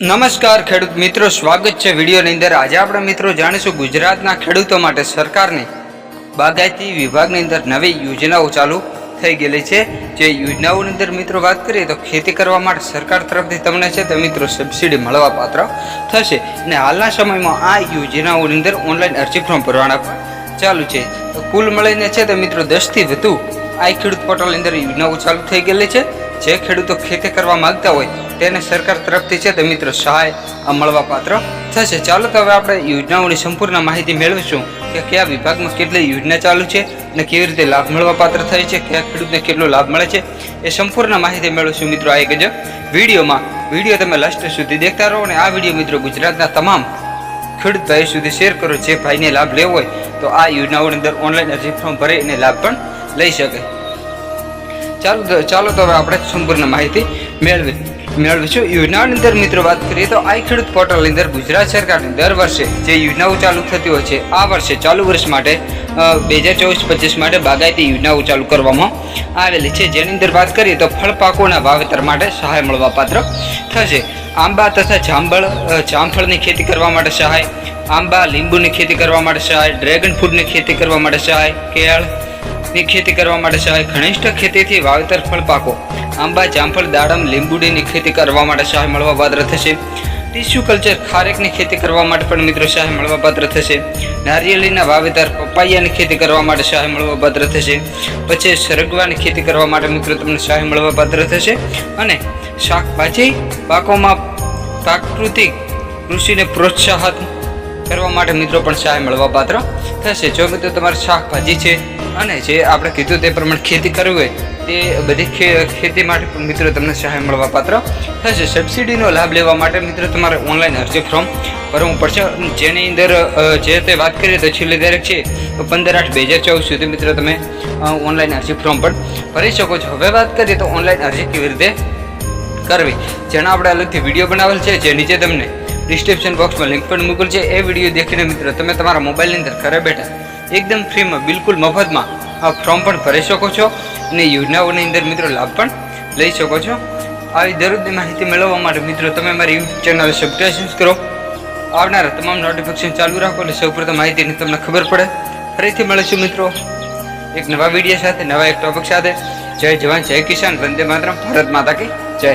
નમસ્કાર ખેડૂત મિત્રો, સ્વાગત છે વિડીયોની અંદર. આજે આપણે મિત્રો જાણીશું ગુજરાતના ખેડૂતો માટે સરકારની બાગાયતી વિભાગની અંદર નવી યોજનાઓ ચાલુ થઈ ગયેલી છે. જે યોજનાઓની અંદર મિત્રો વાત કરીએ તો ખેતી કરવા માટે સરકાર તરફથી તમને છે તે મિત્રો સબસિડી મળવા પાત્ર થશે. અને હાલના સમયમાં આ યોજનાઓની અંદર ઓનલાઈન અરજી ફોર્મ ભરવાના પણ ચાલુ છે. તો કુલ મળીને છે તે મિત્રો દસથી વધુ આ ખેડૂત પોર્ટલની અંદર યોજનાઓ ચાલુ થઈ ગયેલી છે. જે ખેડૂતો ખેતી કરવા માંગતા હોય તેને સરકાર તરફથી છે તે મિત્રો સહાય આ મળવા પાત્ર થશે. ચાલો તો હવે આપણે યોજનાઓની સંપૂર્ણ માહિતી મેળવીશું કે કયા વિભાગમાં કેટલી યોજના ચાલુ છે અને કેવી રીતે લાભ મળવાપાત્ર થાય છે, કયા ખેડૂતને કેટલો લાભ મળે છે એ સંપૂર્ણ માહિતી મેળવીશું મિત્રો આ એક જ વિડીયોમાં. વીડિયો તમે લાસ્ટ સુધી દેખતા રહો અને આ વીડિયો મિત્રો ગુજરાતના તમામ ખેડૂત ભાઈ સુધી શેર કરો. જે ભાઈને લાભ લેવો હોય તો આ યોજનાઓની અંદર ઓનલાઈન અરજી ફોર્મ ભરીને લાભ પણ લઈ શકે. ચાલો ચાલો તો હવે આપણે સંપૂર્ણ માહિતી મેળવી મેળવીશું. યોજનાઓની અંદર મિત્રો વાત કરીએ તો આ ખેડૂત પોર્ટલની અંદર ગુજરાત સરકારની દર વર્ષે જે યોજનાઓ ચાલુ થતી હોય છે, આ વર્ષે ચાલુ વર્ષ માટે બે હજાર ચોવીસ પચીસ માટે બાગાયતી યોજનાઓ ચાલુ કરવામાં આવેલી છે. જેની અંદર વાત કરીએ તો ફળ પાકોના વાવેતર માટે સહાય મળવા પાત્ર થશે. આંબા તથા જાંબળ જામફળની ખેતી કરવા માટે સહાય, આંબા લીંબુની ખેતી કરવા માટે સહાય, ડ્રેગન ફ્રૂટની ખેતી કરવા માટે સહાય, કેળ ની ખેતી કરવા માટે સહાય ઘનિષ્ઠ ખેતીથી વાવેતર ફળ પાકો. આંબા, જામફળ, દાડમ, લીંબુડીની ખેતી કરવા માટે સહાય મળવા પાત્ર થશે. ટીસ્યુ કલ્ચર, ખારેકની ખેતી કરવા માટે પણ મિત્રો સહાય મળવા પાત્ર થશે. નારિયેળીના વાવેતર, પપાયાની ખેતી કરવા માટે સહાય મળવા પાત્ર થશે. પછી સરગવાની ખેતી કરવા માટે મિત્રો તમને સહાય મળવા પાત્ર થશે. અને શાકભાજી પાકોમાં પ્રાકૃતિક કૃષિને પ્રોત્સાહન કરવા માટે મિત્રો પણ સહાય મળવા પાત્ર થશે. જો મિત્રો તમારે શાકભાજી છે અને જે આપણે કીધું તે પ્રમાણે ખેતી કરવી હોય, તે બધી ખેતી માટે પણ મિત્રો તમને સહાય મળવા પાત્ર થશે. સબસિડીનો લાભ લેવા માટે મિત્રો તમારે ઓનલાઈન અરજી ફોર્મ ભરવું પડશે. જેની અંદર જે તે વાત કરીએ તો છેલ્લી તારીખ છે તો પંદર આઠ બે હજાર ચોવીસ સુધી મિત્રો તમે ઓનલાઈન અરજી ફોર્મ પણ ભરી શકો છો. હવે વાત કરીએ તો ઓનલાઈન અરજી કેવી રીતે કરવી? જેના આપણે અલગથી વીડિયો બનાવેલ છે, જે નીચે તમને ડિસ્ક્રિપ્શન બોક્સમાં લિંક પણ મૂકેલ છે. એ વીડિયો દેખીને મિત્રો, તમે તમારા મોબાઈલની અંદર ઘરે બેઠા એકદમ ફ્રીમાં બિલકુલ મફતમાં આ ફોર્મ પણ ભરી શકો છો અને યોજનાઓની અંદર મિત્રો લાભ પણ લઈ શકો છો. આવી દરરોજની માહિતી મેળવવા માટે મિત્રો, તમે મારી યુટ્યુબ ચેનલ સબસ્ક્રાઈબ કરો. આવનારા તમામ નોટિફિકેશન ચાલુ રાખો એટલે સૌપ્રથમ માહિતીની તમને ખબર પડે. ફરીથી મળીશું મિત્રો એક નવા વીડિયો સાથે, નવા એક ટોપિક સાથે. જય જવાન, જય કિસાન, વંદે માતરમ, ભારત માતા કી જય.